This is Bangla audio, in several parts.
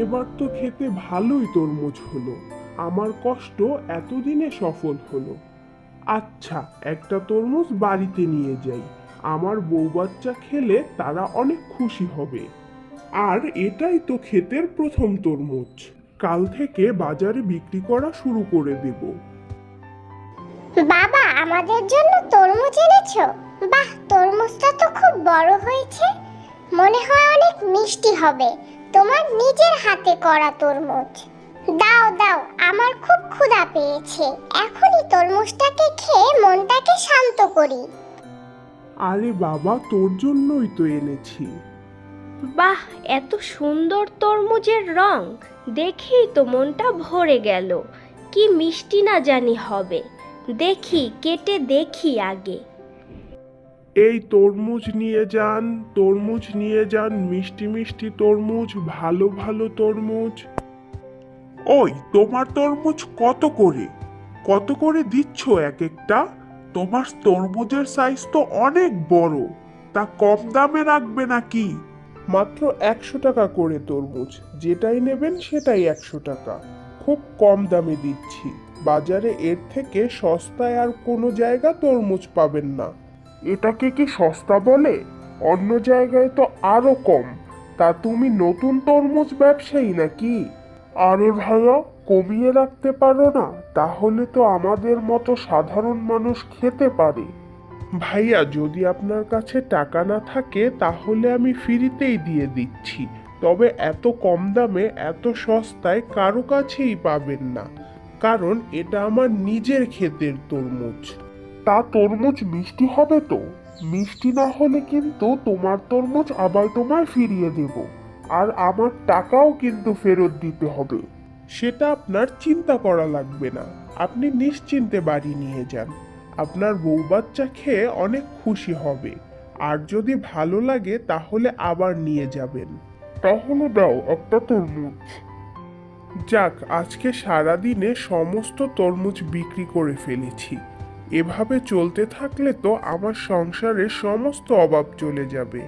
এবার তো খেতে ভালোই তরমুজ হলো। আমার কষ্ট এতদিনে সফল হলো। আচ্ছা একটা তরমুজ বাড়িতে নিয়ে যাই। আমার বউ বাচ্চা খেলে তারা অনেক খুশি হবে। আর এটাই তো ক্ষেতের প্রথম তরমুজ। কাল থেকে বাজারে বিক্রি করা শুরু করে দেব। বাবা, আমাদের জন্য তরমুজ এনেছো? বাহ, তরমুজটা তো খুব বড় হয়েছে। মনে হয় অনেক মিষ্টি হবে। তোমার নিজের হাতে করা তরমুজ। দাও দাও আমার খুব ক্ষুধা পেয়েছে। এখনই তরমুজটাকে খেয়ে মনটাকে শান্ত করি। আরে বাবা তোর জন্যই তো এনেছি। বাহ এত সুন্দর তরমুজের রং। দেখেই তো মনটা ভরে গেল। কি মিষ্টি না জানি হবে। দেখি কেটে দেখি আগে। এই তরমুজ নিয়ে যান, তরমুজ নিয়ে যান, মিষ্টি মিষ্টি তরমুজ, ভালো ভালো তরমুজ। ওই, তোমার তরমুজ কত করে? কত করে দিচ্ছ এক একটা তোমার তরমুজের সাইজ তো অনেক বড়। তা কম দামে রাখবে নাকি? মাত্র একশো টাকা করে তরমুজ। যেটাই নেবেন সেটাই একশো টাকা। খুব কম দামে দিচ্ছি। বাজারে এর থেকে সস্তায় আর কোনো জায়গা তরমুজ পাবেন না। এটাকে কি সস্তা বলে? অন্য জায়গায় তো আরও কম। তা তুমি নতুন তরমুজ ব্যবসায়ী নাকি? আরে ভাইয়া, কমিয়ে রাখতে পারো না, তাহলে তো আমাদের মতো সাধারণ মানুষ খেতে পারে। ভাইয়া, যদি আপনার কাছে টাকা না থাকে, তাহলে আমি ফ্রিতেই দিয়ে দিচ্ছি। তবে এত কম দামে, এত সস্তায় কারও কাছেই পাবেন না। কারণ এটা আমার নিজের ক্ষেতের তরমুজ। তা তরমুজ মিষ্টি হবে তো? মিষ্টি না হলে কিন্তু তোমার তরমুজ আবার তোমায় ফিরিয়ে দেব। আর আমার টাকাও কিন্তু ফেরত দিতে হবে। সেটা আপনার চিন্তা করা লাগবে না। আপনি নিশ্চিন্তে বাড়ি নিয়ে যান। আপনার বউ বাচ্চা খেয়ে অনেক খুশি হবে। আর যদি ভালো লাগে তাহলে আবার নিয়ে যাবেন। তাহলে দাও একটা তরমুজ। যাক, আজকে সারাদিনে সমস্ত তরমুজ বিক্রি করে ফেলেছি। এভাবে চলতে থাকলে তো আমার সংসারের সমস্ত অভাব চলে যাবে।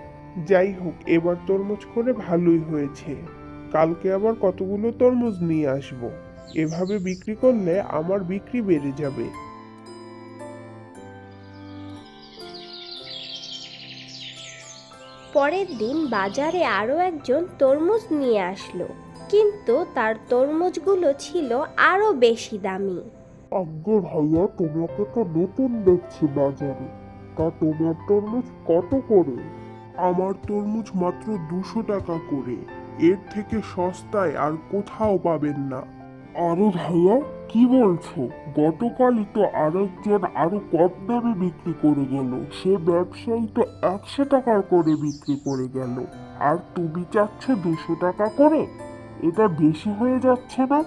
যাই হোক, এবার তরমুজ করে ভালোই হয়েছে। কালকে আবার কতগুলো তরমুজ নিয়ে আসব। এভাবে বিক্রি করলে আমার বিক্রি বেড়ে যাবে। পরের দিন বাজারে আরও একজন তরমুজ নিয়ে আসলো। কিন্তু তার তরমুজগুলো ছিল আরও বেশি দামি। আজ্ঞে ভাইয়া তোমাকে তো নতুন দেখছি বাজারে। তা তোমার তরমুজ কত করে? আমার তরমুজ মাত্র দুশো টাকা করে। এর থেকে সস্তায় আর কোথাও পাবেন না। আরে ভাইয়া কি বলছো? গতকালই তো আরেকজন আরও কম দামে বিক্রি করে গেল। সে ব্যবসায়ী তো একশো টাকা করে বিক্রি করে গেল। আর তুমি চাচ্ছ দুশো টাকা করে? এটা বেশি হয়ে যাচ্ছে না?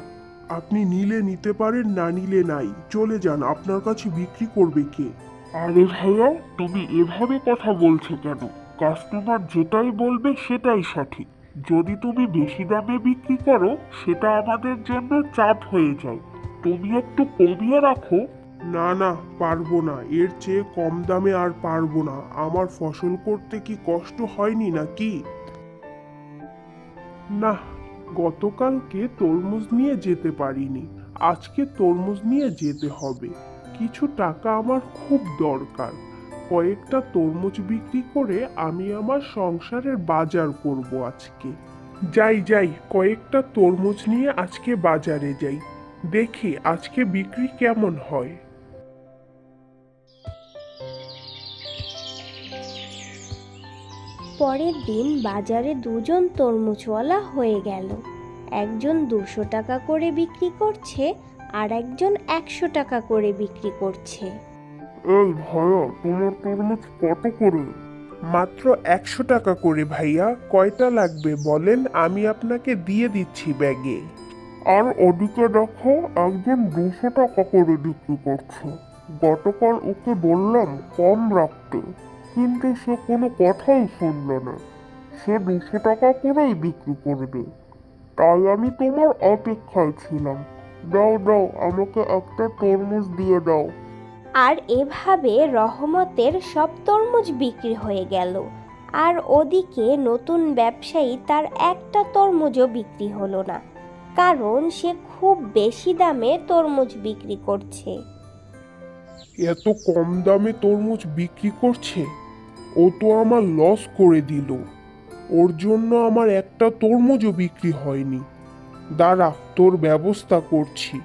আপনি নিলে নিতে পারেন না নিলে নাই। চলে যান আপনার কাছে বিক্রি করবে কে? আরে ভাইয়া তুমি এভাবে কথা বলছো কেন? কাস্টমার যেটাই বলবে সেটাই সঠিক। যদি তুমি বেশি দামে বিক্রি করো সেটা আমাদের জন্য চাপ হয়ে যায়। তুমি একটু কমিয়ে রাখো। না না পারব না। এর চেয়ে কম দামে আর পারব না। আমার ফসল করতে কি কষ্ট হয়নি নাকি? না গতকালকে তরমুজ নিয়ে যেতে পারিনি। আজকে তরমুজ নিয়ে যেতে হবে। কিছু টাকা আমার খুব দরকার। কয়েকটা তরমুজ বিক্রি করে আমি আমার সংসারের বাজার করব আজকে। যাই যাই, কয়েকটা তরমুজ নিয়ে আজকে বাজারে যাই। দেখি আজকে বিক্রি কেমন হয়। পরের দিন বাজারে দুজন তরমুজওয়ালা হয়ে গেল। একজন দুশো টাকা করে বিক্রি করছে আর একজন একশো টাকা করে বিক্রি করছে। এই ভাইয়া তোমার তরমুজ কত করে? মাত্র একশো টাকা করে ভাইয়া, কয়টা লাগবে বলেন, আমি আপনাকে দিয়ে দিচ্ছি ব্যাগে। আর ওদিকে দেখো, একজন দুশো টাকা করে বিক্রি করছে। গতকাল ওকে বললাম, কম রাখতে। কিন্তু সে কোনো কথাই শুনল না। সে দুশো টাকা করেই বিক্রি করবে। তাই আমি তোমার অপেক্ষায় ছিলাম। দাও দাও আমাকে একটা তরমুজ দিয়ে দাও। আর এভাবে রহমতের সব তরমুজ বিক্রি হয়ে গেল। আর ওদিকে নতুন ব্যবসায়ী তার একটা তরমুজও বিক্রি হলো না। কারণ সে খুব বেশি দামে তরমুজ বিক্রি করছে। এত কম দামে তরমুজ বিক্রি করছে? ও তো আমার লস করে দিল। ওর জন্য আমার একটা তরমুজও বিক্রি হয়নি। দাঁড়া, তোর ব্যবস্থা করছি।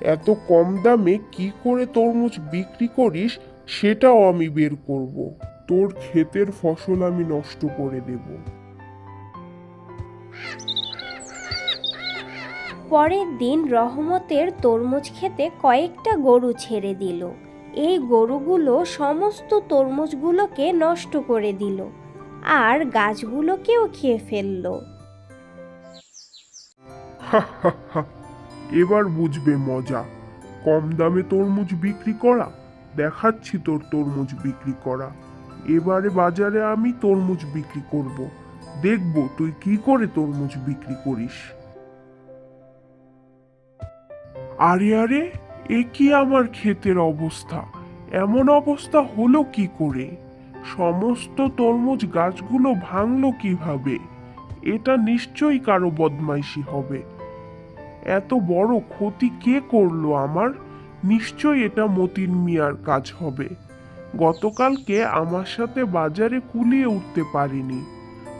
এত কম দামে কি করে তরমুজ বিক্রি করিস সেটাও আমি বের করব। তোর ক্ষেতের ফসল আমি নষ্ট করে দেব। পরের দিন রহমতের তরমুজ খেতে কয়েকটা গরু ছেড়ে দিল। এই গরুগুলো সমস্ত তরমুজগুলোকে নষ্ট করে দিল আর গাছগুলোকেও খেয়ে ফেলল। এবার বুঝবে মজা। কম দামে তরমুজ বিক্রি করা। দেখাচ্ছি তোর তরমুজ বিক্রি করা। এবারে বাজারে আমি তরমুজ বিক্রি করব। দেখব তুই কি করে তরমুজ বিক্রি করিস। আরে আরে এ কি আমার ক্ষেতের অবস্থা? এমন অবস্থা হলো কি করে? সমস্ত তরমুজ গাছগুলো ভাঙলো কীভাবে? এটা নিশ্চয়ই কারও বদমাইশি হবে। এত বড় ক্ষতি কে করল আমার? নিশ্চয়ই এটা মতিন মিয়ার কাজ হবে। গতকালকে আমার সাথে বাজারে কুলিয়ে উঠতে পারিনি।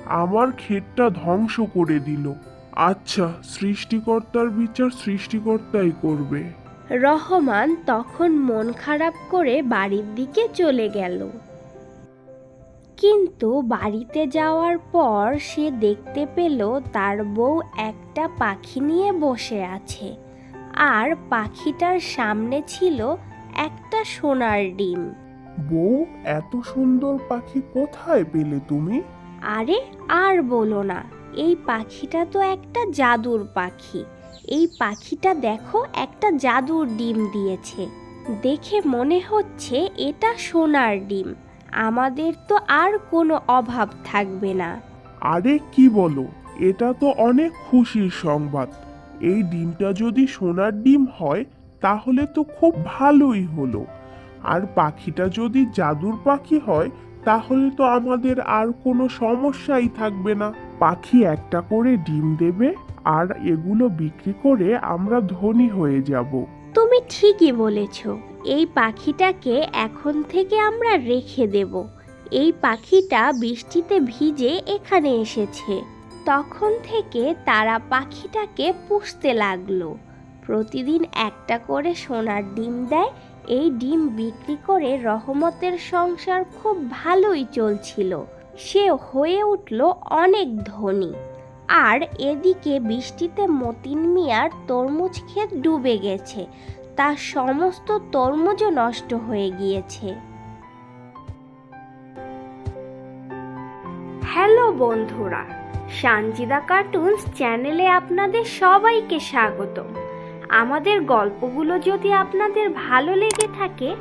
আমার ক্ষেতটা ধ্বংস করে দিল। আচ্ছা সৃষ্টিকর্তার বিচার সৃষ্টিকর্তাই করবে। রহমান তখন মন খারাপ করে বাড়ির দিকে চলে গেল। কিন্তু বাড়িতে যাওয়ার পর সে দেখতে পেল তার বউ একটা পাখি নিয়ে বসে আছে। আর পাখিটার সামনে ছিল একটা সোনার ডিম। বউ এত সুন্দর পাখি কোথায় পেলে তুমি? আরে আর বলো না এই পাখিটা তো একটা জাদুর পাখি। এই পাখিটা দেখো একটা জাদুর ডিম দিয়েছে। দেখে মনে হচ্ছে এটা সোনার ডিম। আমাদের তো আর কোনো অভাব থাকবে না। আরে কি বলো? এটা তো অনেক খুশির সংবাদ। এই ডিমটা যদি সোনার ডিম হয়, তাহলে তো খুব ভালোই হলো। আর পাখিটা যদি জাদুর পাখি হয়, তাহলে তো আমাদের আর কোনো সমস্যাই থাকবে না। পাখি একটা করে ডিম দেবে। আর এগুলো বিক্রি করে আমরা ধনী হয়ে যাব। তুমি ঠিকই বলেছ। এই পাখিটাকে এখন থেকে আমরা রেখে দেব। এই পাখিটা বৃষ্টিতে ভিজে এখানে এসেছে। তখন থেকে তারা পাখিটাকে পুষতে লাগল। প্রতিদিন একটা করে সোনার ডিম দেয়। এই ডিম বিক্রি করে রহমতের সংসার খুব ভালোই চলছিল। সে হয়ে উঠল অনেক ধনী। আর এদিকে বৃষ্টিতে মতিন মিয়ার তরমুজ ক্ষেত ডুবে গেছে। তার সমস্ত তরমুজও নষ্ট হয়ে গিয়েছে। হ্যালো বন্ধুরা, সানজিদা কার্টুনস চ্যানেলে আপনাদের সবাইকে স্বাগত। আমাদের গল্পগুলো যদি আপনাদের ভালো লেগে থাকে,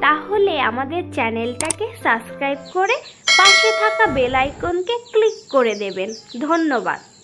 তাহলে আমাদের চ্যানেলটাকে সাবস্ক্রাইব করে পাশে থাকা বেল আইকনকে ক্লিক করে দেবেন। ধন্যবাদ।